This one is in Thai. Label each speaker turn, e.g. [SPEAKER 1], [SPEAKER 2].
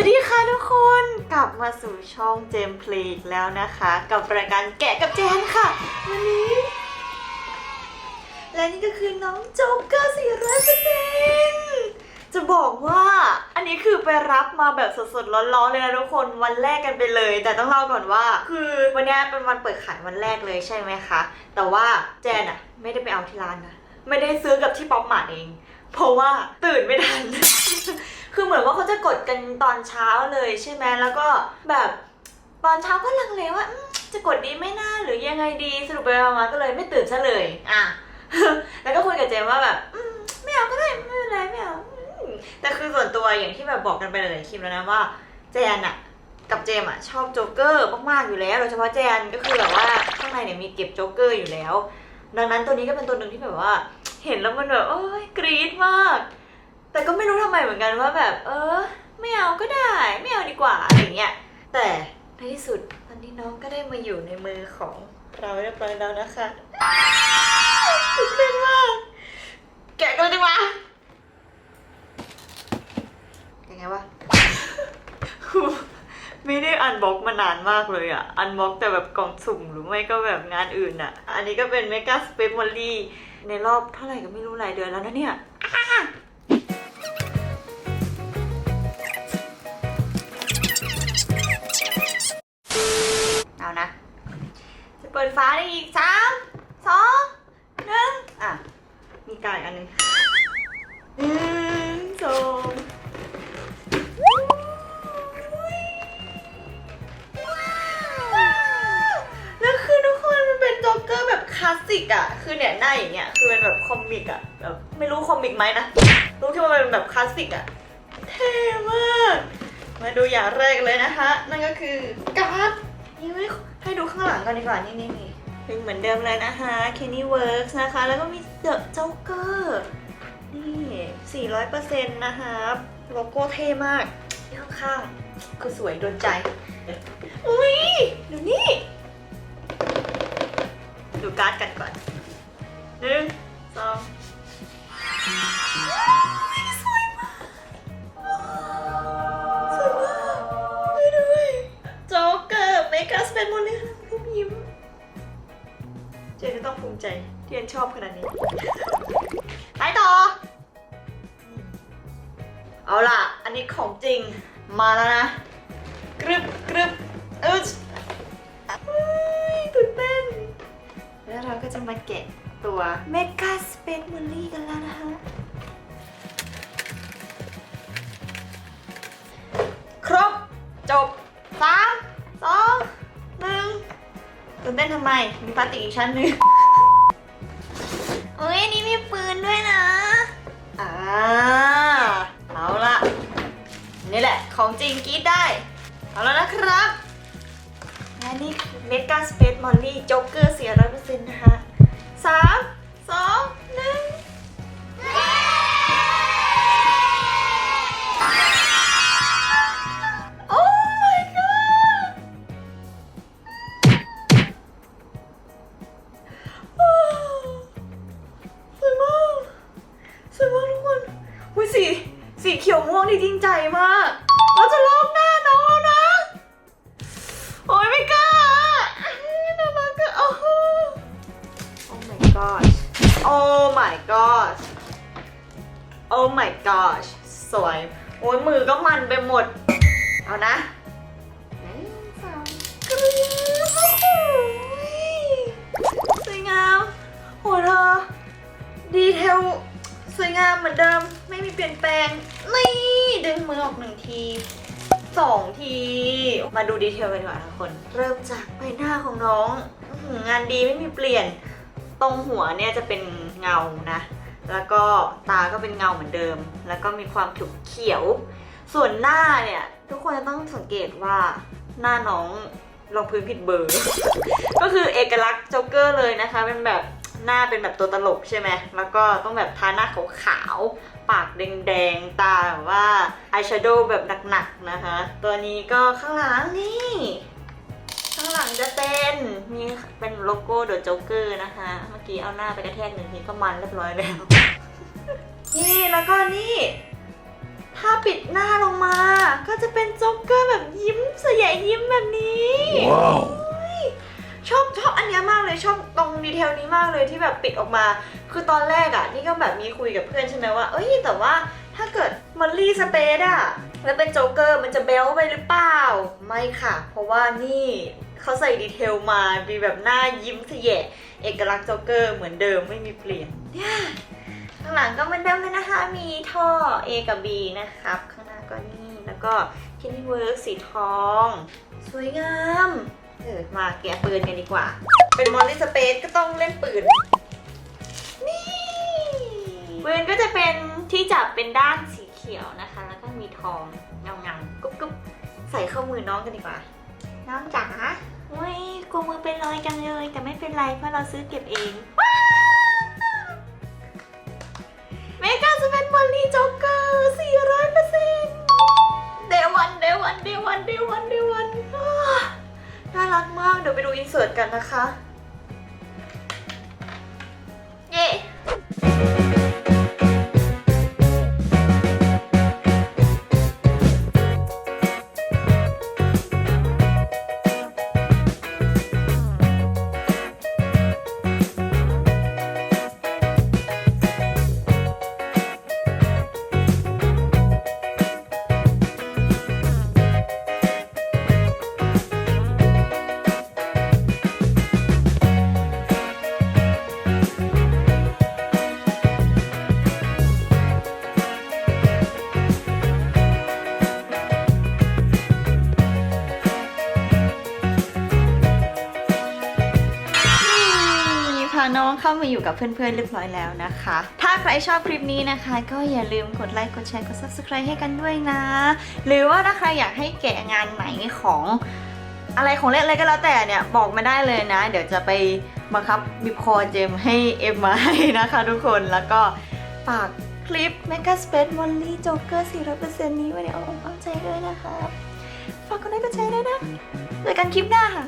[SPEAKER 1] วัสดีค่ะทุกคนกลับมาสู่ช่องเจมเพลกแล้วนะคะ กับรายการแกะกับแจนค่ะ วันนี้ และนี่ก็คือน้องโจ๊กเกอร์สี่ร้อยเปอร์เซ็นจะบอกว่าอันนี้คือไปรับมาแบบสดๆร้อนๆเลยนะทุกคนวันแรกกันไปเลย แต่ต้องเล่าก่อนว่า คือวันนี้เป็นวันเปิดขายวันแรกเลยใช่ไหมคะ แต่ว่าแจนอะไม่ได้ไปเอาที่ร้านนะไม่ได้ซื้อกับที่ป๊อปมาร์ทเอง เพราะว่าตื่นไม่ทัน มือนว่าเขาจะกดกันตอนเช้าเลยใช่ไหมแล้วก็แบบตอนเช้าก็ลังเลว่าจะกดดีไหม่น่าหรือยังไงดีสรุปไปมาก็เลยไม่ตื่นซะเลย อะ แล้วก็คุยกับเจมว่าแบบไม่เอาก็ได้ไม่เป็นไรไม่เอาแต่คือส่วนตัวอย่างที่แบบบอกกันไปหลายคลิปแล้วนะว่าเจนอะกับเจมอะชอบโจ๊กเกอร์มากๆอยู่แล้วโดยเฉพาะเจนก็คือแบบว่าข้างในเนี่ยมีเก็บโจ๊กเกอร์อยู่แล้ว ดังนั้นตัวนี้ก็เป็นตัวหนึ่งที่แบบว่า เห็นแล้วมันแบบโอ้ยกรี๊ดมาก แต่ก็ไม่รู้ทำไมเหมือนกันว่าแบบ เออ ไม่เอาก็ได้ ไม่เอาดีกว่าอะไรอย่างเงี้ย แต่ในที่สุดตอนนี้น้องก็ได้มาอยู่ในมือของเราเรียบร้อยแล้วนะคะตื่นเต้นมากแกะกันดีกว่ายังไงวะไม่ได้อันบ็อกมานานมากเลยอะอันบ็อกแต่แบบกล่องสุ่มหรือไม่ก็แบบงานอื่นอะอันนี้ก็เป็นเมกาสเปซมอลลี่ในรอบเท่าไหร่ก็ไม่รู้หลายเดือนแล้วนะเนี่ย ปิดฟ้าได้อีกสามสองหนึ่งอะ มีกายอันหนึงหนึ่งสองแล้วคือทุกคนมันเป็นโจ๊กเกอร์แบบคลาสสิกอะคือเนี่ยหน้าอย่างเงี้ย คือเป็นแบบคอมิกอะแบบไม่รู้คอมิกไหมนะ รู้แค่ว่ามันเป็นแบบคลาสสิกอะเท่มาก มาดูอย่างแรกเลยนะคะ นั่นก็คือการ์ดนี่ไม่ ให้ดูข้างหลังก่อนดีกว่า นี่นี่นี่เป็นเหมือนเดิมเลยนะคะ Kenny Works นะคะ แล้วก็มีเดอะจ๊กเกอร์นี่400%นะคะโลโก้เท่มากที่ข้างๆคือสวยโดนใจ อุ้ยดูนี่ ดูการ์ดกันก่อน ที่เจนชอบขนาดนี้ ไปต่อ เอาล่ะ อันนี้ของจริงมาแล้วนะ กรึบกรึบอึ๊ดเฮ้ยตื่นเต้น แล้วเราก็จะมาแกะตัวเมกาสเปนโมลี่กันแล้วนะคะครบ จบสามสองหนึ่งตื่นเต้นทำไม มีพลาสติกอีกชั้นหนึ่ง เอ้ยอันนี่มีปืนด้วยนะ อ่า เอาละนี่แหละ ของจริงกรีดได้ เอาแล้วนะครับ และนี่คือเมกาสเปซมอลลี่จ็อกเกอร์เสียร้อยเปอร์เซ็นต์นะคะ จริงใจมาก เราจะลอกหน้าน้องแล้วนะ โอ้ยไม่กล้าน่ารักอะโอ้โห Oh my gosh Oh my gosh Oh my gosh สวย โอ้ยมือก็มันไปหมด เอานะ ทีสองที มาดูดีเทลกันดีกว่าทุกคน เริ่มจากใบหน้าของน้องอื้อหืองานดีไม่มีเปลี่ยน ตรงหัวเนี่ยจะเป็นเงานะ แล้วก็ตาก็เป็นเงาเหมือนเดิม แล้วก็มีความถูกเขียว ส่วนหน้าเนี่ย ทุกคนจะต้องสังเกตว่าหน้าน้องรองพื้นผิดเบอร์ ก็คือเอกลักษณ์โจ๊กเกอร์เลยนะคะ เป็นแบบหน้าเป็นแบบตัวตลกใช่ไหม แล้วก็ต้องแบบทาหน้าขาวๆ ปากแดงๆ ตาแบบว่าอายแชโดว์แบบหนักๆ นะคะ ตัวนี้ก็ข้างหลังนี่ ข้างหลังจะเป็นมีเป็นโลโก้เดอะโจ๊กเกอร์นะคะ เมื่อกี้เอาหน้าไปกระแทกหนึ่งทีก็มันเรียบร้อยแล้ว นี่แล้วก็นี่ถ้าปิดหน้าลงมา ก็จะเป็นโจ๊กเกอร์แบบยิ้มเสยยิ้มแบบนี้ว้าชอบชอบอันนี้มากเลยชอบตรงดีเทลนี้มากเลยที่แบบปิดออกมา คือตอนแรกอะนี่ก็แบบมีคุยกับเพื่อนใช่ไหมว่า เอ้ยแต่ว่าถ้าเกิดมอลลี่สเปซอะแล้วเป็นโจ๊กเกอร์มันจะเบลไปหรือเปล่า ไม่ค่ะ เพราะว่านี่เขาใส่ดีเทลมามีแบบหน้ายิ้มเสยะเอกลักษณ์โจ๊กเกอร์เหมือนเดิมไม่มีเปลี่ยนเนี่ยข้างหลังก็เหมือนเดิมเลยนะคะ มีท่อ A กับ B นะครับ ข้างหน้าก็นี่แล้วก็คินนี่เวิร์กสีทอง สวยงาม เออมาแกะปืนกันดีกว่า เป็นมอลลี่สเปซก็ต้องเล่นปืน ปืนก็จะเป็นที่จับเป็นด้านสีเขียวนะคะ แล้วก็มีทองเงาเงาๆกุ๊บกุ๊บใส่เข้ามือน้องกันดีกว่า น้องจ๋าโอ้ยกลัวมือเป็นรอยจังเลย แต่ไม่เป็นไรเพราะเราซื้อเก็บเองว้าวเมกาจะเป็นมอลลี่จ็อกเกอร์สี่ร้อยเปอร์เซ็นต์เดวันเดวันเดวันเดวันเดวันน่ารักมาก เดี๋ยวไปดูอินเสิร์ตกันนะคะ เข้ามาอยู่กับเพื่อนๆเรียบร้อยแล้วนะคะ ถ้าใครชอบคลิปนี้นะคะ ก็อย่าลืมกดไลค์กดแชร์กด subscribe ให้กันด้วยนะ หรือว่าถ้าใครอยากให้แกะงานไหนของอะไรของเล่นอะไรก็แล้วแต่เนี่ยบอกมาได้เลยนะ เดี๋ยวจะไปบังคับบิบคอเจมให้เอ็มมาให้นะคะทุกคนแล้วก็ฝากคลิป Mega Space Molly Joker 400%นี้ไว้ในอ้อมอกใจด้วยนะคะ ฝากกดไลค์กดแชร์ด้วยนะเจอกันคลิปหน้าค่ะ